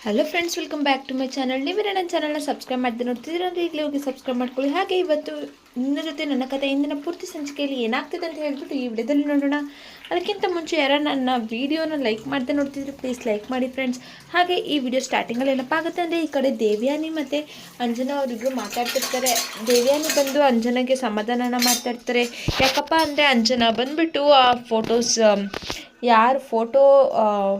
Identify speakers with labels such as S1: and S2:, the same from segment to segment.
S1: Hello friends welcome back to my channel ನೀವೇ ನನ್ನ ಚಾನಲ್ನ ಸಬ್ಸ್ಕ್ರೈಬ್ ಮಾಡಿದ್ರೆ ನೋಡ್ತಿದ್ದೀರ ಅಂದರೆ ಈಗಲೇ ಹೋಗಿ ಸಬ್ಸ್ಕ್ರೈಬ್ ಮಾಡ್ಕೊಳ್ಳಿ. ಹಾಗೆ ಇವತ್ತು ನಿನ್ನ ಜೊತೆ ನನ್ನ ಕಥೆ ಇಂದಿನ ಪೂರ್ತಿ ಸಂಚಿಕೆಯಲ್ಲಿ ಏನಾಗ್ತದೆ ಅಂತ ಹೇಳ್ಬಿಟ್ಟು ಈ ವಿಡಿಯೋದಲ್ಲಿ ನೋಡೋಣ. ಅದಕ್ಕಿಂತ ಮುಂಚೆ ಯಾರೋ ನನ್ನ ವೀಡಿಯೋನ ಲೈಕ್ ಮಾಡದೆ ನೋಡ್ತಿದ್ರೆ ಪ್ಲೀಸ್ ಲೈಕ್ ಮಾಡಿ ಫ್ರೆಂಡ್ಸ್ ಹಾಗೆ ಈ ವಿಡಿಯೋ ಸ್ಟಾರ್ಟಿಂಗಲ್ಲಿ ಏನಪ್ಪಾಗುತ್ತೆ ಅಂದರೆ ಈ ಕಡೆ ದೇವ್ಯಾನಿ ಮತ್ತು ಅಂಜನ ಅವರಿಬ್ಬರು ಮಾತಾಡ್ತಿರ್ತಾರೆ. ದೇವ್ಯಾನಿ ಬಂದು ಅಂಜನಗೆ ಸಮಾಧಾನನ ಮಾತಾಡ್ತಾರೆ ಯಾಕಪ್ಪ ಅಂದರೆ ಅಂಜನ ಬಂದುಬಿಟ್ಟು ಆ ಫೋಟೋಸ್ ಯಾರು ಫೋಟೋ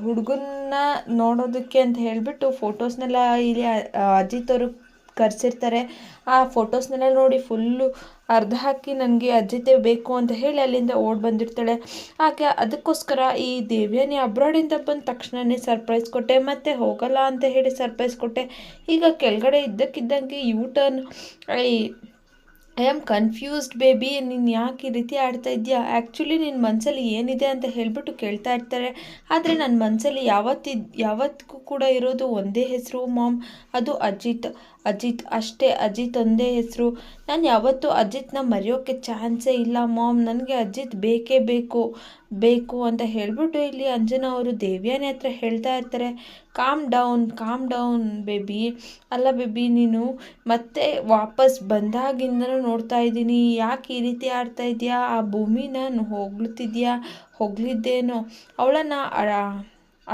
S1: ಹುಡುಗನ್ನ ನೋಡೋದಕ್ಕೆ ಅಂತ ಹೇಳಿಬಿಟ್ಟು ಫೋಟೋಸ್ನೆಲ್ಲ ಇಲ್ಲಿ ಅಜಿತ್ ಅವರು ಕರೆಸಿರ್ತಾರೆ. ಆ ಫೋಟೋಸ್ನೆಲ್ಲ ನೋಡಿ ಫುಲ್ಲು ಅರ್ಧ ಹಾಕಿ ನನಗೆ ಅಜಿತೆ ಬೇಕು ಅಂತ ಹೇಳಿ ಅಲ್ಲಿಂದ ಓಡಿ ಬಂದಿರ್ತಾಳೆ. ಆಕೆ ಅದಕ್ಕೋಸ್ಕರ ಈ ದೇವ್ಯಾನಿ ಅಬ್ರಾಡಿಂದ ಬಂದ ತಕ್ಷಣವೇ ಸರ್ಪ್ರೈಸ್ ಕೊಟ್ಟೆ, ಮತ್ತೆ ಹೋಗಲ್ಲ ಅಂತ ಹೇಳಿ ಸರ್ಪ್ರೈಸ್ ಕೊಟ್ಟೆ. ಈಗ ಕೆಳಗಡೆ ಇದ್ದಕ್ಕಿದ್ದಂಗೆ U turn I I am confused baby ನೀನು ಯಾಕೆ ಈ ರೀತಿ ಆಡ್ತಾ ಇದೆಯಾ ಆ್ಯಕ್ಚುಲಿ ನಿನ್ನ ಮನಸ್ಸಲ್ಲಿ ಏನಿದೆ ಅಂತ ಹೇಳಿಬಿಟ್ಟು ಕೇಳ್ತಾ ಇರ್ತಾರೆ. ಆದರೆ ನನ್ನ ಮನಸ್ಸಲ್ಲಿ ಯಾವತ್ತಿದ್, ಯಾವತ್ತಿಗೂ ಕೂಡ ಇರೋದು ಒಂದೇ ಹೆಸರು ಮಾಮ್ ಅದು ಅಜಿತ್. ಅಜಿತ್, ಅಷ್ಟೇ ಅಜಿತ್ ಒಂದೇ ಹೆಸರು. ನಾನು ಯಾವತ್ತೂ ಅಜಿತ್ನ ಮರೆಯೋಕ್ಕೆ ಚಾನ್ಸೇ ಇಲ್ಲ ಮಾಮ್. ನನಗೆ ಅಜಿತ್ ಬೇಕೇ ಬೇಕು ಬೇಕು ಅಂತ ಹೇಳಿಬಿಟ್ಟು ಇಲ್ಲಿ ಅಂಜನಾ ಅವರು ದೇವ್ಯಾನಿ ಹತ್ರ ಹೇಳ್ತಾ ಇರ್ತಾರೆ. Calm down calm down baby ಅಲ್ಲ ಬೇಬಿ ನೀನು ಮತ್ತೆ ವಾಪಸ್ ಬಂದಾಗಿಂದನೂ ನೋಡ್ತಾ ಇದ್ದೀನಿ. ಯಾಕೆ ಈ ರೀತಿ ಆಡ್ತಾ ಇದೆಯಾ ಆ ಭೂಮಿನ ಹೊಗಳ್ತಿದ್ಯಾ ಹೋಗ್ಲಿದ್ದೇನೋ? ಅವಳನ್ನು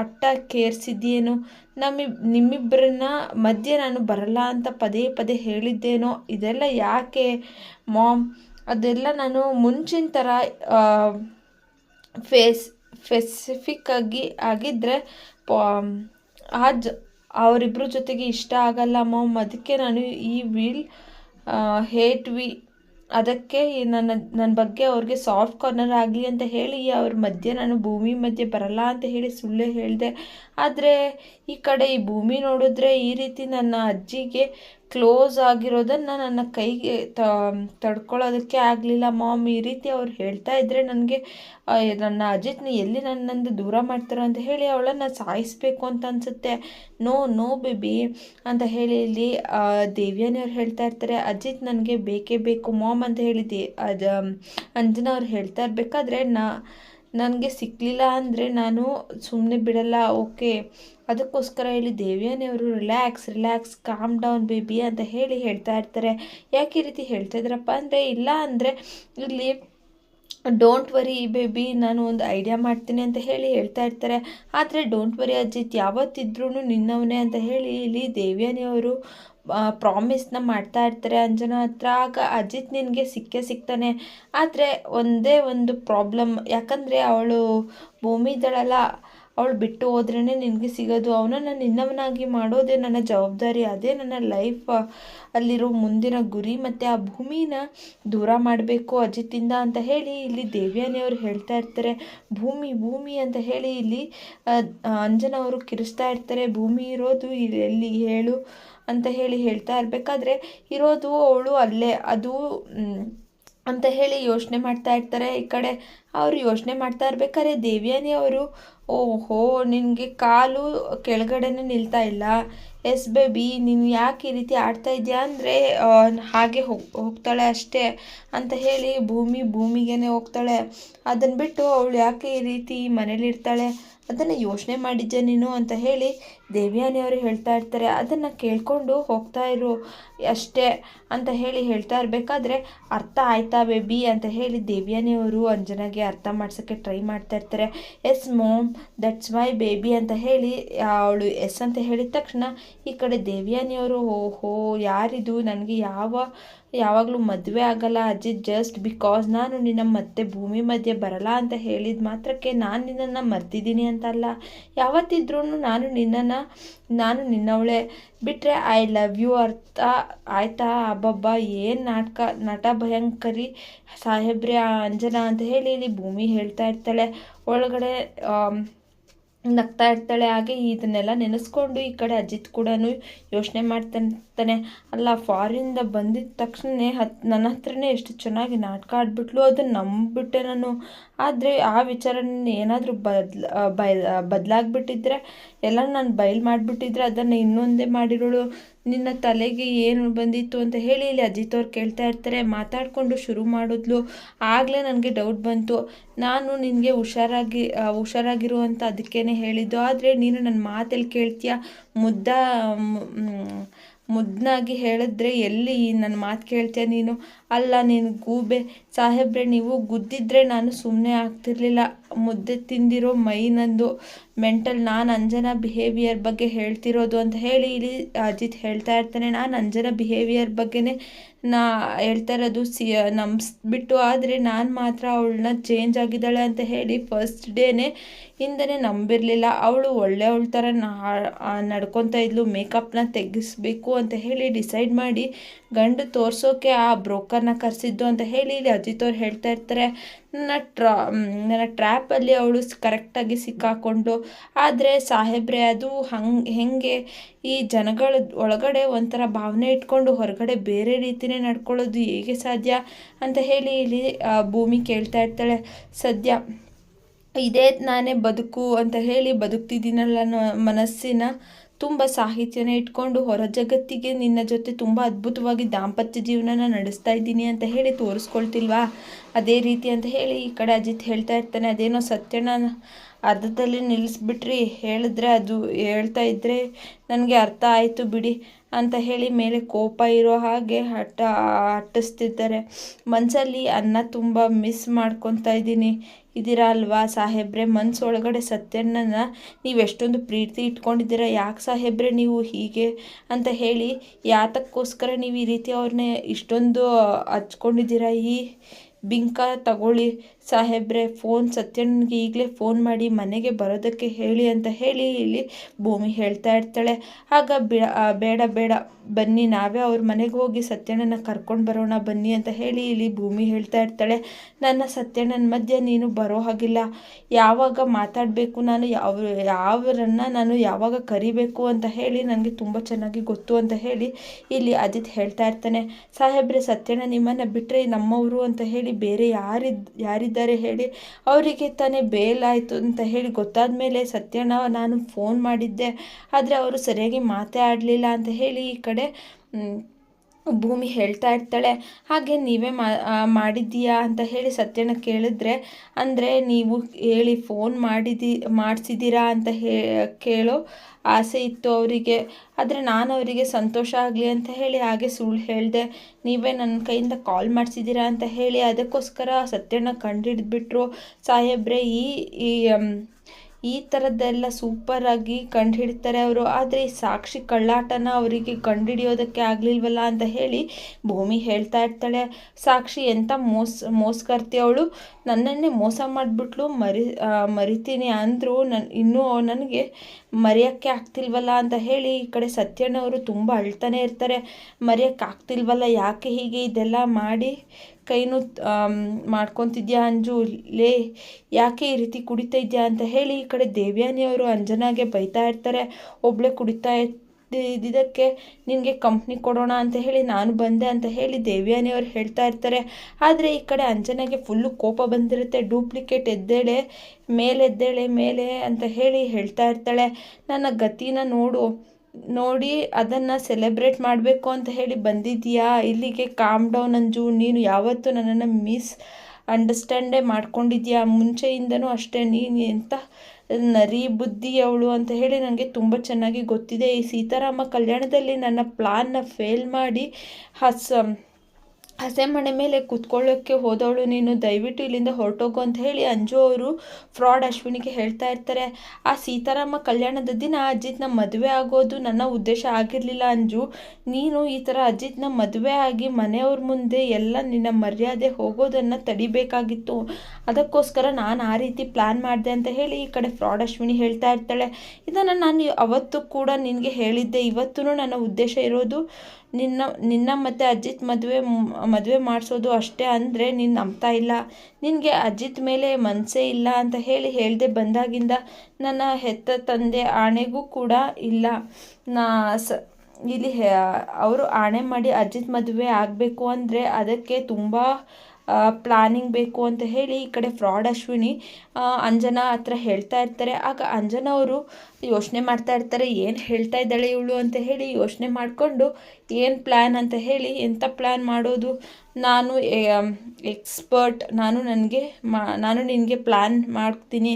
S1: ಅಟ್ಟ ಕೇರ್ಸಿದ್ಯೇನೋ ನಮ್ಮಿ ನಿಮ್ಮಿಬ್ಬರನ್ನ ಮಧ್ಯೆ ನಾನು ಬರಲ್ಲ ಅಂತ ಪದೇ ಪದೇ ಹೇಳಿದ್ದೇನೋ? ಇದೆಲ್ಲ ಯಾಕೆ ಮಾಮ್? ಅದೆಲ್ಲ ನಾನು ಮುಂಚಿನ ಥರ ಫೇಸ್ ಫೆಸಿಫಿಕ್ಕಾಗಿ ಆಗಿ ಆಗಿದ್ದರೆ ಆ ಜ ಅವರಿಬ್ಬರ ಜೊತೆಗೆ ಇಷ್ಟ ಆಗಲ್ಲ ಮಾಮ್. ಅದಕ್ಕೆ ನಾನು ಈ ವಿಲ್ ಹೇಟ್ ವಿ ಅದಕ್ಕೆ ನನ್ನ ನನ್ನ ಬಗ್ಗೆ ಅವ್ರಿಗೆ ಸಾಫ್ಟ್ ಕಾರ್ನರ್ ಆಗಲಿ ಅಂತ ಹೇಳಿ, ಅವ್ರ ಮಧ್ಯೆ ನಾನು ಭೂಮಿ ಮಧ್ಯೆ ಬರಲ್ಲ ಅಂತ ಹೇಳಿ ಸುಳ್ಳೇ ಹೇಳಿದೆ. ಆದರೆ ಈ ಕಡೆ ಈ ಭೂಮಿ ನೋಡಿದ್ರೆ ಈ ರೀತಿ ನನ್ನ ಅಜ್ಜಿಗೆ ಕ್ಲೋಸ್ ಆಗಿರೋದನ್ನು ನನ್ನ ಕೈಗೆ ತಡ್ಕೊಳ್ಳೋದಕ್ಕೆ ಆಗಲಿಲ್ಲ. ಮಾಮ್, ಈ ರೀತಿ ಅವ್ರು ಹೇಳ್ತಾ ಇದ್ದರೆ ನನಗೆ ನನ್ನ ಅಜಿತ್ನ ಎಲ್ಲಿ ನನ್ನಂದು ದೂರ ಮಾಡ್ತಾರೋ ಅಂತ ಹೇಳಿ ಅವಳನ್ನು ಸಾಯಿಸಬೇಕು ಅಂತ ಅನಿಸುತ್ತೆ. ನೋ ನೋ, ಬೇಬಿ ಅಂತ ಹೇಳಿ ಇಲ್ಲಿ ದೇವ್ಯಾನಿ ಅವ್ರು ಹೇಳ್ತಾ ಇರ್ತಾರೆ. ಅಜಿತ್ ನನಗೆ ಬೇಕೇ ಬೇಕು. ಮಾಮ್ ಅಂತ ಹೇಳಿ ದೇ ಅದು ಅಂಜನಾ ಅವ್ರು ಹೇಳ್ತಾ ಇರಬೇಕಾದ್ರೆ ನಾ ನನಗೆ ಸಿಕ್ಕಲಿಲ್ಲ ಅಂದರೆ ನಾನು ಸುಮ್ಮನೆ ಬಿಡಲ್ಲ, ಓಕೆ. ಅದಕ್ಕೋಸ್ಕರ ಹೇಳಿ ಅವರು relax relax calm down baby ಅಂತ ಹೇಳಿ ಹೇಳ್ತಾ ಇರ್ತಾರೆ. ಯಾಕೆ ಈ ರೀತಿ ಹೇಳ್ತಾ ಇದ್ರಪ್ಪ ಅಂದರೆ, ಇಲ್ಲ ಅಂದರೆ ಇಲ್ಲಿ ಡೋಂಟ್ ವರಿ ಬೇಬಿ ನಾನು ಒಂದು ಐಡಿಯಾ ಮಾಡ್ತೀನಿ ಅಂತ ಹೇಳಿ ಹೇಳ್ತಾ ಇರ್ತಾರೆ. ಆದರೆ ಡೋಂಟ್ ವರಿ ಅಜಿತ್ ಯಾವತ್ತಿದ್ರೂ ನಿನ್ನವನೇ ಅಂತ ಹೇಳಿ ಇಲ್ಲಿ ದೇವ್ಯಾನಿ ಅವರು ಪ್ರಾಮಿಸ್ನ ಮಾಡ್ತಾ ಇರ್ತಾರೆ ಅಂಜನಾ ಹತ್ರ. ಆಗ ಅಜಿತ್ ನಿನಗೆ ಸಿಕ್ಕೇ ಸಿಗ್ತಾನೆ. ಆದರೆ ಒಂದೇ ಒಂದು ಪ್ರಾಬ್ಲಮ್ ಯಾಕಂದರೆ ಅವಳು ಭೂಮಿದಳಲ್ಲ. ಅವಳು ಬಿಟ್ಟು ಹೋದ್ರೇ ನಿನಗೆ ಸಿಗೋದು. ಅವನನ್ನು ನಿನ್ನವನಾಗಿ ಮಾಡೋದೇ ನನ್ನ ಜವಾಬ್ದಾರಿ. ಅದೇ ನನ್ನ ಲೈಫ್ ಅಲ್ಲಿರೋ ಮುಂದಿನ ಗುರಿ ಮತ್ತು ಆ ಭೂಮಿನ ದೂರ ಮಾಡಬೇಕು ಅಜಿತಿಂದ ಅಂತ ಹೇಳಿ ಇಲ್ಲಿ ದೇವ್ಯಾನಿಯವರು ಹೇಳ್ತಾ ಇರ್ತಾರೆ. ಭೂಮಿ ಭೂಮಿ ಅಂತ ಹೇಳಿ ಇಲ್ಲಿ ಅಂಜನವರು ಅವರು ಕಿರಿಸ್ತಾ ಇರ್ತಾರೆ. ಭೂಮಿ ಇರೋದು ಎಲ್ಲಿ ಹೇಳು ಅಂತ ಹೇಳಿ ಹೇಳ್ತಾ ಇರಬೇಕಾದ್ರೆ ಇರೋದು ಅವಳು ಅಲ್ಲೇ. ಅದು ಅಂತ ಹೇಳಿ ಯೋಚನೆ ಮಾಡ್ತಾ ಇರ್ತಾರೆ. ಈ ಕಡೆ ಅವರು ಯೋಚನೆ ಮಾಡ್ತಾ ಇರ್ಬೇಕಾದ್ರೆ ದೇವ್ಯಾನಿ ಅವರು, ಓಹೋ, ನಿನಗೆ ಕಾಲು ಕೆಳಗಡೆನೇ ನಿಲ್ತಾ ಇಲ್ಲ. ಎಸ್ ಬೇಬಿ, ನೀನು ಯಾಕೆ ಈ ರೀತಿ ಆಡ್ತಾ ಇದೆಯಾ ಅಂದರೆ ಹಾಗೆ ಹೋಗಿ, ಹೋಗ್ತಾಳೆ ಅಷ್ಟೇ ಅಂತ ಹೇಳಿ ಭೂಮಿ ಭೂಮಿಗೇ ಹೋಗ್ತಾಳೆ. ಅದನ್ನು ಬಿಟ್ಟು ಅವಳು ಯಾಕೆ ಈ ರೀತಿ ಮನೇಲಿರ್ತಾಳೆ? ಅದನ್ನು ಯೋಚನೆ ಮಾಡಿದ್ದೆ ನೀನು ಅಂತ ಹೇಳಿ ದೇವ್ಯಾನಿ ಅವರು ಹೇಳ್ತಾ ಇರ್ತಾರೆ, ಅದನ್ನು ಕೇಳಿಕೊಂಡು ಹೋಗ್ತಾ ಇರು ಅಷ್ಟೇ ಅಂತ ಹೇಳಿ ಹೇಳ್ತಾ ಇರಬೇಕಾದ್ರೆ, ಅರ್ಥ ಆಯ್ತಾ ಬೇಬಿ ಅಂತ ಹೇಳಿ ದೇವ್ಯಾನಿ ಅವರು ಅಂಜನಾಗೆ ಅರ್ಥ ಮಾಡ್ಸೋಕ್ಕೆ ಟ್ರೈ ಮಾಡ್ತಾ ಇರ್ತಾರೆ. Yes mom, that's my baby ಅಂತ ಹೇಳಿ ಅವಳು ಎಸ್ ಅಂತ ಹೇಳಿದ ತಕ್ಷಣ ಈ ಕಡೆ ದೇವ್ಯಾನಿ ಅವರು, ಓಹೋ ಯಾರಿದು? ನನಗೆ ಯಾವ, ಯಾವಾಗಲೂ ಮದುವೆ ಆಗಲ್ಲ ಅಜ್ಜಿ ಜಸ್ಟ್ ಬಿಕಾಸ್ ನಾನು ನಿನ್ನ ಮತ್ತೆ ಭೂಮಿ ಮಧ್ಯೆ ಬರಲ್ಲ ಅಂತ ಹೇಳಿದ ಮಾತ್ರಕ್ಕೆ ನಾನು ನಿನ್ನನ್ನು ಮರ್ತಿದ್ದೀನಿ ಅಂತ ಅಲ್ಲ ಯಾವತ್ತಿದ್ರೂ ನಾನು ನಿನ್ನನ್ನು ನಾನು ನಿನ್ನವಳೆ. ಬಿಟ್ಟರೆ ಐ ಲವ್ ಯು ಅರ್ಥ ಆಯ್ತಾ? ಅಬ್ಬಬ್ಬಾ, ಏನು ನಾಟಕ? ನಟ ಭಯಂಕರಿ ಸಾಹೇಬ್ರೆ ಅಂಜನಾ ಅಂತ ಹೇಳಿ ಇಲ್ಲಿ ಭೂಮಿ ಹೇಳ್ತಾ ಇರ್ತಾಳೆ. ಒಳಗಡೆ ನಗ್ತಾ ಇರ್ತಾಳೆ. ಹಾಗೆ ಇದನ್ನೆಲ್ಲ ನೆನೆಸ್ಕೊಂಡು ಈ ಕಡೆ ಅಜಿತ್ ಕೂಡ ಯೋಚನೆ ಮಾಡ್ತಾನೆ. ಅಲ್ಲ ಫಾರಿನಿಂದ ಬಂದಿದ್ದ ತಕ್ಷಣ ಹತ್, ನನ್ನ ಹತ್ರನೇ ಎಷ್ಟು ಚೆನ್ನಾಗಿ ನಾಟಕ ಆಡಿಬಿಟ್ಲು ಅದನ್ನು ನಂಬಿಬಿಟ್ಟೆ ನಾನು. ಆದರೆ ಆ ವಿಚಾರ ಏನಾದರೂ ಬದ್ಲ ಬದಲಾಗ್ಬಿಟ್ಟಿದ್ರೆ, ಎಲ್ಲ ನಾನು ಬಯಲು ಮಾಡಿಬಿಟ್ಟಿದ್ರೆ ಅದನ್ನು ಇನ್ನೊಂದೇ ಮಾಡಿರೋಳು. ನಿನ್ನ ತಲೆಗೆ ಏನು ಬಂದಿತ್ತು ಅಂತ ಹೇಳಿ ಇಲ್ಲಿ ಅಜಿತ್ ಅವ್ರು ಕೇಳ್ತಾ ಇರ್ತಾರೆ. ಮಾತಾಡಿಕೊಂಡು ಶುರು ಮಾಡಿದ್ಲು. ಆಗಲೇ ನನಗೆ ಡೌಟ್ ಬಂತು. ನಾನು ನಿನಗೆ ಹುಷಾರಾಗಿ ಹುಷಾರಾಗಿರು ಅಂತ ಅದಕ್ಕೇ ಹೇಳಿದ್ದು. ಆದರೆ ನೀನು ನನ್ನ ಮಾತಲ್ಲಿ ಕೇಳ್ತೀಯ? ಮುದ್ದ ಮುದ್ದಾಗಿ ಹೇಳಿದ್ರೆ, ಎಲ್ಲಿ ನನ್ನ ಮಾತು ಕೇಳ್ತೀಯ ನೀನು? ಅಲ್ಲ, ನೀನು ಗೂಬೆ ಸಾಹೇಬ್ರೆ, ನೀವು ಗುದ್ದಿದ್ರೆ ನಾನು ಸುಮ್ಮನೆ ಆಗ್ತಿರ್ಲಿಲ್ಲ. ಮುದ್ದೆ ತಿಂದಿರೋ ಮೈ ನಂದು ಮೆಂಟಲ್ ನಾನು ಅಂಜನಾ ಬಿಹೇವಿಯರ್ ಬಗ್ಗೆ ಹೇಳ್ತಿರೋದು ಅಂತ ಹೇಳಿ ಇಲ್ಲಿ ಅಜಿತ್ ಹೇಳ್ತಾ ಇರ್ತಾನೆ. ನಾನು ಅಂಜನಾ ಬಿಹೇವಿಯರ್ ಬಗ್ಗೆನೇ ನಾ ಹೇಳ್ತಾ ಇರೋದು ಸಿ ನಂಬಿಸ್ಬಿಟ್ಟು ಆದರೆ ನಾನು ಮಾತ್ರ ಅವಳನ್ನ ಚೇಂಜ್ ಆಗಿದ್ದಾಳೆ ಅಂತ ಹೇಳಿ ಫಸ್ಟ್ ಡೇನೇ ಹಿಂದೆ ನಂಬಿರಲಿಲ್ಲ. ಅವಳು ಒಳ್ಳೆಯವಳ ಥರ ನಡ್ಕೊತಾ ಇದ್ಲು. ಮೇಕಪ್ನ ತೆಗೆಸ್ಬೇಕು ಅಂತ ಹೇಳಿ ಡಿಸೈಡ್ ಮಾಡಿ ಗಂಡು ತೋರಿಸೋಕೆ ಆ ಬ್ರೋಕರ್ನ ಕರೆಸಿದ್ದು ಅಂತ ಹೇಳಿ ಇಲ್ಲಿ ಅಜಿತ್ ಅವ್ರು ಹೇಳ್ತಾ ಇರ್ತಾರೆ. ನನ್ನ ಟ್ರಾ ನನ್ನ ಟ್ರ್ಯಾಪಲ್ಲಿ ಅವಳು ಕರೆಕ್ಟಾಗಿ ಸಿಕ್ಕಾಕೊಂಡು, ಆದರೆ ಸಾಹೇಬ್ರೆ ಅದು ಹಂಗೆ, ಹೆಂಗೆ ಈ ಜನಗಳ ಒಳಗಡೆ ಒಂಥರ ಭಾವನೆ ಇಟ್ಕೊಂಡು ಹೊರಗಡೆ ಬೇರೆ ರೀತಿಯೇ ನಡ್ಕೊಳ್ಳೋದು ಹೇಗೆ ಸಾಧ್ಯ ಅಂತ ಹೇಳಿ ಇಲ್ಲಿ ಭೂಮಿ ಕೇಳ್ತಾ ಇರ್ತಾಳೆ. ಸದ್ಯ ಇದೇ ನಾನೇ ಬದುಕು ಅಂತ ಹೇಳಿ ಬದುಕ್ತಿದ್ದೀನಲ್ಲ ಮನಸ್ಸಿನ ತುಂಬ ಸಾಹಿತ್ಯನ ಇಟ್ಕೊಂಡು ಹೊರ ಜಗತ್ತಿಗೆ ನಿನ್ನ ಜೊತೆ ತುಂಬ ಅದ್ಭುತವಾಗಿ ದಾಂಪತ್ಯ ಜೀವನನ ನಡೆಸ್ತಾ ಇದ್ದೀನಿ ಅಂತ ಹೇಳಿ ತೋರಿಸ್ಕೊಳ್ತಿಲ್ವಾ? ಅದೇ ರೀತಿ ಅಂತ ಹೇಳಿ ಈ ಕಡೆ ಅಜಿತ್ ಹೇಳ್ತಾ ಇರ್ತಾನೆ, ಅದೇನೋ ಸತ್ಯನ ಅರ್ಧದಲ್ಲಿ ನಿಲ್ಲಿಸ್ಬಿಟ್ರಿ, ಹೇಳಿದ್ರೆ ಅದು ಹೇಳ್ತಾ ಇದ್ದರೆ ನನಗೆ ಅರ್ಥ ಆಯಿತು ಬಿಡಿ ಅಂತ ಹೇಳಿ ಮೇಲೆ ಕೋಪ ಇರೋ ಹಾಗೆ ಹಠ ಹಟ್ಟಿಸ್ತಿದ್ದಾರೆ. ಮನಸ್ಸಲ್ಲಿ ಅನ್ನ ತುಂಬ ಮಿಸ್ ಮಾಡ್ಕೊತಾ ಇದ್ದೀನಿ. ಇದ್ದೀರಾ ಅಲ್ವಾ ಸಾಹೇಬ್ರೆ? ಮನಸ್ಸೊಳಗಡೆ ಸತ್ಯಣ್ಣನ ನೀವು ಎಷ್ಟೊಂದು ಪ್ರೀತಿ ಇಟ್ಕೊಂಡಿದ್ದೀರಾ, ಯಾಕೆ ಸಾಹೇಬ್ರೆ ನೀವು ಹೀಗೆ ಅಂತ ಹೇಳಿ, ಯಾತಕ್ಕೋಸ್ಕರ ನೀವು ಈ ರೀತಿ ಅವ್ರನ್ನೇ ಇಷ್ಟೊಂದು ಹಚ್ಕೊಂಡಿದ್ದೀರಾ ಈ ಬಿಂಕ, ತಗೊಳ್ಳಿ ಸಾಹೇಬ್ರೆ, ಫೋನ್, ಸತ್ಯನಿಗೆ ಈಗಲೇ ಫೋನ್ ಮಾಡಿ ಮನೆಗೆ ಬರೋದಕ್ಕೆ ಹೇಳಿ ಅಂತ ಹೇಳಿ ಇಲ್ಲಿ ಭೂಮಿ ಹೇಳ್ತಾ ಇರ್ತಾಳೆ. ಆಗ ಬೇಡ ಬೇಡ, ಬನ್ನಿ, ನಾವೇ ಅವ್ರ ಮನೆಗೆ ಹೋಗಿ ಸತ್ಯಣ್ಣನ ಕರ್ಕೊಂಡು ಬರೋಣ, ಬನ್ನಿ ಅಂತ ಹೇಳಿ ಇಲ್ಲಿ ಭೂಮಿ ಹೇಳ್ತಾ ಇರ್ತಾಳೆ. ನನ್ನ ಸತ್ಯಣ್ಣನ ಮಧ್ಯೆ ನೀನು ಬರೋ ಹಾಗಿಲ್ಲ. ಯಾವಾಗ ಮಾತಾಡಬೇಕು ನಾನು, ಯಾವ, ಯಾವರನ್ನ ನಾನು ಯಾವಾಗ ಕರಿಬೇಕು ಅಂತ ಹೇಳಿ ನನಗೆ ತುಂಬ ಚೆನ್ನಾಗಿ ಗೊತ್ತು ಅಂತ ಹೇಳಿ ಇಲ್ಲಿ ಅಜಿತ್ ಹೇಳ್ತಾ ಇರ್ತಾನೆ. ಸಾಹೇಬ್ರೆ, ಸತ್ಯಣ್ಣ ನಿಮ್ಮನ್ನು ಬಿಟ್ಟರೆ ನಮ್ಮವರು ಅಂತ ಹೇಳಿ ಬೇರೆ ಯಾರಿದ್, ಯಾರಿದ್ದಾರೆ ಹೇಳಿ ಅವರಿಗೆ ತಾನೇ ಬೇಲಾಯಿತು ಅಂತ ಹೇಳಿ ಗೊತ್ತಾದ ಮೇಲೆ ಸತ್ಯಣ್ಣ ನಾನು ಫೋನ್ ಮಾಡಿದ್ದೆ. ಆದರೆ ಅವರು ಸರಿಯಾಗಿ ಮಾತೇ ಆಡಲಿಲ್ಲ ಅಂತ ಹೇಳಿ ಈ ಕಡೆ ಭೂಮಿ ಹೇಳ್ತಾ ಇರ್ತಾಳೆ, ಹಾಗೆ ನೀವೇ ಮಾಡಿದ್ದೀಯಾ? ಅಂತ ಹೇಳಿ ಸತ್ಯನ ಕೇಳಿದ್ರೆ, ಅಂದರೆ ನೀವು ಹೇಳಿ ಫೋನ್ ಮಾಡಿದಿ, ಮಾಡಿಸಿದ್ದೀರಾ? ಅಂತ ಹೇ, ಕೇಳೋ ಆಸೆ ಇತ್ತು ಅವರಿಗೆ. ಆದರೆ ನಾನು ಅವರಿಗೆ ಸಂತೋಷ ಆಗಲಿ ಅಂತ ಹೇಳಿ ಹಾಗೆ ಸುಳ್ಳು ಹೇಳಿದೆ, ನೀವೇ ನನ್ನ ಕೈಯಿಂದ ಕಾಲ್ ಮಾಡಿಸಿದ್ದೀರಾ? ಅಂತ ಹೇಳಿ ಅದಕ್ಕೋಸ್ಕರ ಸತ್ಯನ ಕಂಡುಹಿಡಿದ್ಬಿಟ್ರು ಸಾಹೇಬ್ರೆ, ಈ ಈ ಥರದ್ದೆಲ್ಲ ಸೂಪರಾಗಿ ಕಂಡುಹಿಡ್ತಾರೆ ಅವರು. ಆದರೆ ಸಾಕ್ಷಿ ಕಳ್ಳಾಟನ ಅವರಿಗೆ ಕಂಡುಹಿಡಿಯೋದಕ್ಕೆ ಆಗಲಿಲ್ವಲ್ಲ ಅಂತ ಹೇಳಿ ಭೂಮಿ ಹೇಳ್ತಾ ಇರ್ತಾಳೆ. ಸಾಕ್ಷಿ ಎಂಥ ಮೋಸ, ಮೋಸ್ಕರ್ತಿ ಅವಳು. ನನ್ನನ್ನೇ ಮೋಸ ಮಾಡಿಬಿಟ್ಲು. ಮರಿ ಮರಿತೀನಿ ಅಂದರೂ ನನ್ನ ಇನ್ನೂ ನನಗೆ ಮರೆಯೋಕ್ಕೆ ಆಗ್ತಿಲ್ವಲ್ಲ ಅಂತ ಹೇಳಿ ಈ ಕಡೆ ಸತ್ಯಣ್ಣವರು ತುಂಬ ಅಳ್ತಾನೆ ಇರ್ತಾರೆ. ಮರೆಯೋಕ್ಕಾಗ್ತಿಲ್ವಲ್ಲ ಯಾಕೆ ಹೀಗೆ ಇದೆಲ್ಲ ಮಾಡಿ ಕೈನೂ ಮಾಡ್ಕೊತಿದ್ಯಾ ಅಂಜು? ಲೇ, ಯಾಕೆ ಈ ರೀತಿ ಕುಡಿತಾ ಇದೆಯಾ ಅಂತ ಹೇಳಿ ಈ ಕಡೆ ದೇವ್ಯಾನಿಯವರು ಅಂಜನಾಗೆ ಬೈತಾ ಇರ್ತಾರೆ. ಒಬ್ಳೆ ಕುಡಿತಾ ಇದ್ದಿದ್ದಕ್ಕೆ ನಿನಗೆ ಕಂಪ್ನಿ ಕೊಡೋಣ ಅಂತ ಹೇಳಿ ನಾನು ಬಂದೆ ಅಂತ ಹೇಳಿ ದೇವ್ಯಾನಿಯವರು ಹೇಳ್ತಾ ಇರ್ತಾರೆ. ಆದರೆ ಈ ಕಡೆ ಅಂಜನಾಗೆ ಫುಲ್ಲು ಕೋಪ ಬಂದಿರುತ್ತೆ. ಡೂಪ್ಲಿಕೇಟ್ ಎದ್ದೇಳೆ, ಮೇಲೆದ್ದೇಳೆ, ಮೇಲೆ ಅಂತ ಹೇಳಿ ಹೇಳ್ತಾ ಇರ್ತಾಳೆ. ನನ್ನ ಗತಿನ ನೋಡು. ನೋಡಿ ಅದನ್ನು ಸೆಲೆಬ್ರೇಟ್ ಮಾಡಬೇಕು ಅಂತ ಹೇಳಿ ಬಂದಿದ್ದೀಯಾ? ಇಲ್ಲಿಗೆ ಕಾಮ್ ಡೌನ್ ಅಂಜು. ನೀನು ಯಾವತ್ತೂ ನನ್ನನ್ನು ಮಿಸ್ ಅಂಡರ್ಸ್ಟ್ಯಾಂಡೇ ಮಾಡ್ಕೊಂಡಿದ್ಯಾ ಮುಂಚೆಯಿಂದನೂ ಅಷ್ಟೇ. ನೀನು ಎಂಥ ನರಿ ಬುದ್ಧಿ ಅವಳು ಅಂತ ಹೇಳಿ ನನಗೆ ತುಂಬ ಚೆನ್ನಾಗಿ ಗೊತ್ತಿದೆ. ಈ ಸೀತಾರಾಮ ಕಲ್ಯಾಣದಲ್ಲಿ ನನ್ನ ಪ್ಲಾನ್ನ ಫೇಲ್ ಮಾಡಿ, ಹಸ್ ಹಸೆ ಮನೆ ಮೇಲೆ ಕುತ್ಕೊಳ್ಳೋಕ್ಕೆ ಹೋದವಳು, ನೀನು ದಯವಿಟ್ಟು ಇಲ್ಲಿಂದ ಹೊರಟೋಗು ಅಂತ ಹೇಳಿ ಅಂಜು ಅವರು ಫ್ರಾಡ್ ಅಶ್ವಿನಿಗೆ ಹೇಳ್ತಾ ಇರ್ತಾರೆ. ಆ ಸೀತಾರಾಮ ಕಲ್ಯಾಣದ ದಿನ ಅಜಿತ್ನ ಮದುವೆ ಆಗೋದು ನನ್ನ ಉದ್ದೇಶ ಆಗಿರಲಿಲ್ಲ ಅಂಜು. ನೀನು ಈ ಥರ ಅಜಿತ್ನ ಮದುವೆ ಆಗಿ ಮನೆಯವ್ರ ಮುಂದೆ ಎಲ್ಲ ನಿನ್ನ ಮರ್ಯಾದೆ ಹೋಗೋದನ್ನು ತಡಿಬೇಕಾಗಿತ್ತು. ಅದಕ್ಕೋಸ್ಕರ ನಾನು ಆ ರೀತಿ ಪ್ಲ್ಯಾನ್ ಮಾಡಿದೆ ಅಂತ ಹೇಳಿ ಈ ಕಡೆ ಫ್ರಾಡ್ ಅಶ್ವಿನಿ ಹೇಳ್ತಾ ಇರ್ತಾಳೆ. ಇದನ್ನು ನಾನು ಅವತ್ತು ಕೂಡ ನಿನಗೆ ಹೇಳಿದ್ದೆ. ಇವತ್ತೂ ನನ್ನ ಉದ್ದೇಶ ಇರೋದು ನಿನ್ನ ನಿನ್ನ ಮತ್ತು ಅಜಿತ್ ಮದುವೆ ಮದುವೆ ಮಾಡಿಸೋದು ಅಷ್ಟೇ ಅಂದರೆ ನೀನು ನಂಬ್ತಾ ಇಲ್ಲ. ನಿನಗೆ ಅಜಿತ್ ಮೇಲೆ ಮನಸ್ಸೇ ಇಲ್ಲ ಅಂತ ಹೇಳಿ ಹೇಳದೆ ಬಂದಾಗಿಂದ ನನ್ನ ಹೆತ್ತ ತಂದೆ ಆಣೆಗೂ ಕೂಡ ಇಲ್ಲ. ನಾ ಸ, ಇಲ್ಲಿ ಅವರು ಆಣೆ ಮಾಡಿ ಅಜಿತ್ ಮದುವೆ ಆಗಬೇಕು ಅಂದರೆ ಅದಕ್ಕೆ ತುಂಬ ಪ್ಲಾನಿಂಗ್ ಬೇಕು ಅಂತ ಹೇಳಿ ಈ ಕಡೆ ಫ್ರಾಡ್ ಅಶ್ವಿನಿ ಅಂಜನಾ ಹತ್ರ ಹೇಳ್ತಾ ಇರ್ತಾರೆ. ಆಗ ಅಂಜನಾ ಅವರು ಯೋಚನೆ ಮಾಡ್ತಾ ಇರ್ತಾರೆ, ಏನು ಹೇಳ್ತಾ ಇದ್ದಾಳೆ ಇವಳು ಅಂತ ಹೇಳಿ ಯೋಚನೆ ಮಾಡಿಕೊಂಡು ಏನು ಪ್ಲ್ಯಾನ್ ಅಂತ ಹೇಳಿ ಎಂಥ ಪ್ಲ್ಯಾನ್ ಮಾಡೋದು? ನಾನು ಎಕ್ಸ್ಪರ್ಟ್ ನಾನು ನನಗೆ ಮಾ, ನಾನು ನಿನಗೆ ಪ್ಲ್ಯಾನ್ ಮಾಡ್ತೀನಿ.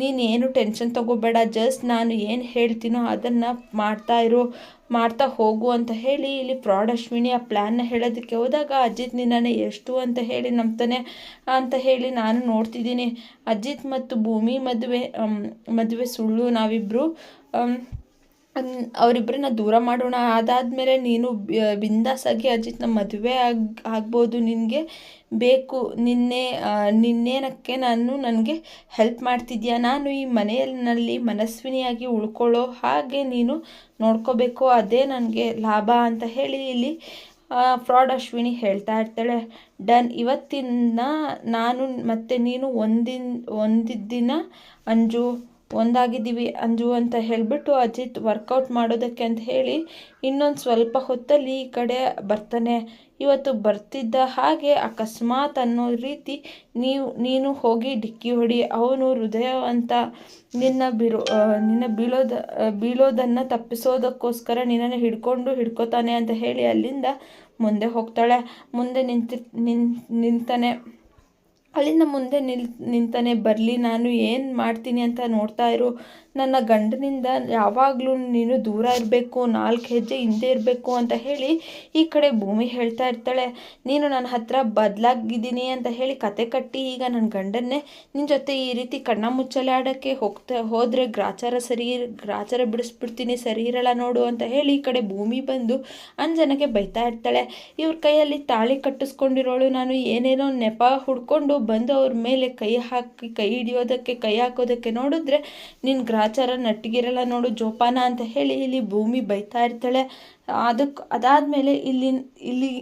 S1: ನೀನು ಏನು ಟೆನ್ಷನ್ ತಗೋಬೇಡ ಜಸ್ಟ್ ನಾನು ಏನು ಹೇಳ್ತೀನೋ ಅದನ್ನು ಮಾಡ್ತಾ ಇರು. ಮಾಡ್ತಾ ಹೋಗು ಅಂತ ಹೇಳಿ ಇಲ್ಲಿ ಫ್ರಾಡ್ ಅಶ್ವಿನಿ ಆ ಪ್ಲ್ಯಾನ್ನ ಹೇಳೋದಕ್ಕೆ ಹೋದಾಗ, ಅಜಿತ್ ನಿನ್ನನ್ನು ಎಷ್ಟು ಅಂತ ಹೇಳಿ ನಂಬ್ತಾನೆ ಅಂತ ಹೇಳಿ ನಾನು ನೋಡ್ತಿದ್ದೀನಿ. ಅಜಿತ್ ಮತ್ತು ಭೂಮಿ ಮದುವೆ ಮದುವೆ ಸುಳ್ಳು ನಾವಿಬ್ಬರು ಅವರಿಬ್ಬರನ್ನ ದೂರ ಮಾಡೋಣ. ಅದಾದಮೇಲೆ ನೀನು ಬಿಂದಾಸ್ ಬಿಂದಾಸಾಗಿ ಅಜಿತ್ನ ಮದುವೆ ಆಗಿ, ಆಗ್ಬೋದು ನಿನಗೆ. ಬೇಕು, ನಿನ್ನೆ ನಿನ್ನೇನಕ್ಕೆ ನಾನು ನನಗೆ ಹೆಲ್ಪ್ ಮಾಡ್ತಿದ್ಯಾ? ನಾನು ಈ ಮನೆಯಲ್ಲಿ ಮನಸ್ವಿನಿಯಾಗಿ ಉಳ್ಕೊಳ್ಳೋ ಹಾಗೆ ನೀನು ನೋಡ್ಕೋಬೇಕು. ಅದೇ ನನಗೆ ಲಾಭ ಅಂತ ಹೇಳಿ ಇಲ್ಲಿ ಫ್ರಾಡ್ ಅಶ್ವಿನಿ ಹೇಳ್ತಾ ಇರ್ತಾಳೆ. ಡನ್ ಇವತ್ತಿನ ನಾನು ಮತ್ತು ನೀನು ಒಂದಿನ, ಒಂದಿದ್ದಿನ ಅಂಜು ಒಂದಾಗಿದ್ದೀವಿ ಅಂಜು ಅಂತ ಹೇಳಿಬಿಟ್ಟು ಅಜಿತ್ ವರ್ಕೌಟ್ ಮಾಡೋದಕ್ಕೆ ಅಂತ ಹೇಳಿ ಇನ್ನೊಂದು ಸ್ವಲ್ಪ ಹೊತ್ತಲ್ಲಿ ಈ ಕಡೆ ಬರ್ತಾನೆ. ಇವತ್ತು ಬರ್ತಿದ್ದ ಹಾಗೆ ಅಕಸ್ಮಾತ್ ಅನ್ನೋ ರೀತಿ ನೀವು, ನೀನು ಹೋಗಿ ಡಿಕ್ಕಿ ಹೊಡಿ, ಅವನು ಹೃದಯವಂತ ನಿನ್ನ ಬಿರೋ ನಿನ್ನ ಬೀಳೋದ ಬೀಳೋದನ್ನು ತಪ್ಪಿಸೋದಕ್ಕೋಸ್ಕರ ನಿನ್ನನ್ನು ಹಿಡ್ಕೊಂಡು ಹಿಡ್ಕೋತಾನೆ ಅಂತ ಹೇಳಿ ಅಲ್ಲಿಂದ ಮುಂದೆ ಹೋಗ್ತಾಳೆ. ಮುಂದೆ ನಿಂತಿ, ನಿನ್, ನಿಂತಾನೆ. ಅಲ್ಲಿಂದ ಮುಂದೆ ನಿಲ್, ನಿಂತಾನೆ, ಬರಲಿ, ನಾನು ಏನು ಮಾಡ್ತೀನಿ ಅಂತ ನೋಡ್ತಾ ಇರು. ನನ್ನ ಗಂಡನಿಂದ ಯಾವಾಗಲೂ ನೀನು ದೂರ ಇರಬೇಕು, ನಾಲ್ಕು ಹೆಜ್ಜೆ ಹಿಂದೆ ಇರಬೇಕು ಅಂತ ಹೇಳಿ ಈ ಕಡೆ ಭೂಮಿ ಹೇಳ್ತಾ ಇರ್ತಾಳೆ. ನೀನು ನನ್ನ ಹತ್ರ ಬದಲಾಗಿದ್ದೀನಿ ಅಂತ ಹೇಳಿ ಕತೆ ಕಟ್ಟಿ ಈಗ ನನ್ನ ಗಂಡನ್ನೇ ನಿನ್ನ ಜೊತೆ ಈ ರೀತಿ ಕಣ್ಣ ಮುಚ್ಚಲೆ ಆಡೋಕ್ಕೆ ಹೋಗ್ತಾ, ಹೋದರೆ ಗ್ರಾಚಾರ ಸರಿ ಗ್ರಾಚಾರ ಬಿಡಿಸ್ಬಿಡ್ತೀನಿ, ಸರಿ ಇರಲ್ಲ ನೋಡು ಅಂತ ಹೇಳಿ ಈ ಕಡೆ ಭೂಮಿ ಬಂದು ಅಂಜನಕ್ಕೆ ಬೈತಾ ಇರ್ತಾಳೆ. ಇವ್ರ ಕೈಯಲ್ಲಿ ತಾಳಿ ಕಟ್ಟಿಸ್ಕೊಂಡಿರೋಳು, ನಾನು ಏನೇನೋ ನೆಪ ಹುಡ್ಕೊಂಡು ಬಂದು ಅವ್ರ ಮೇಲೆ ಕೈ ಹಾಕಿ, ಕೈ ಹಿಡಿಯೋದಕ್ಕೆ, ಕೈ ಹಾಕೋದಕ್ಕೆ ನೋಡಿದ್ರೆ ನಿನ್ನ ಗ್ರಾಚಾರ ನಟ್ಟಿಗಿರಲ್ಲ ನೋಡು ಜೋಪಾನ ಅಂತ ಹೇಳಿ ಇಲ್ಲಿ ಭೂಮಿ ಬೈತಾ ಇರ್ತಾಳೆ. ಅದಕ್ಕೆ ಅದಾದಮೇಲೆ ಇಲ್ಲಿ ಇಲ್ಲಿ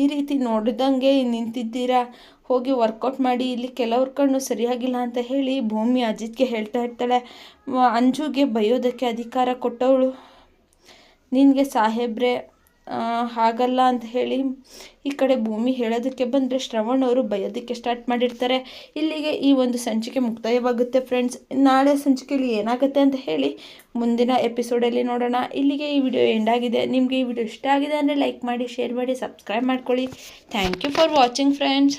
S1: ಈ ರೀತಿ ನೋಡಿದಂಗೆ ನಿಂತಿದ್ದೀರಾ? ಹೋಗಿ ವರ್ಕೌಟ್ ಮಾಡಿ, ಇಲ್ಲಿ ಕೆಲವ್ರ ಕಣ್ಣು ಸರಿಯಾಗಿಲ್ಲ ಅಂತ ಹೇಳಿ ಭೂಮಿ ಅಜಿತ್ಗೆ ಹೇಳ್ತಾ ಇರ್ತಾಳೆ. ಅಂಜುಗೆ ಬೈಯೋದಕ್ಕೆ ಅಧಿಕಾರ ಕೊಟ್ಟವಳು. ನಿನಗೆ ಸಾಹೇಬ್ರೆ ಹಾಗಲ್ಲ ಅಂತ ಹೇಳಿ ಈ ಕಡೆ ಭೂಮಿ ಹೇಳೋದಕ್ಕೆ ಬಂದರೆ ಶ್ರವಣ್ ಅವರು ಬಯೋದಕ್ಕೆ ಸ್ಟಾರ್ಟ್ ಮಾಡಿರ್ತಾರೆ. ಇಲ್ಲಿಗೆ ಈ ಒಂದು ಸಂಚಿಕೆ ಮುಕ್ತಾಯವಾಗುತ್ತೆ ಫ್ರೆಂಡ್ಸ್ ನಾಳೆ ಸಂಚಿಕೆಯಲ್ಲಿ ಏನಾಗುತ್ತೆ ಅಂತ ಹೇಳಿ ಮುಂದಿನ ಎಪಿಸೋಡಲ್ಲಿ ನೋಡೋಣ. ಇಲ್ಲಿಗೆ ಈ ವಿಡಿಯೋ ಎಂಡ್ ಆಗಿದೆ. ನಿಮಗೆ ಈ ವಿಡಿಯೋ ಇಷ್ಟ ಆಗಿದೆ ಅಂದರೆ ಲೈಕ್ ಮಾಡಿ ಶೇರ್ ಮಾಡಿ ಸಬ್ಸ್ಕ್ರೈಬ್ ಮಾಡ್ಕೊಳ್ಳಿ. Thank you for watching friends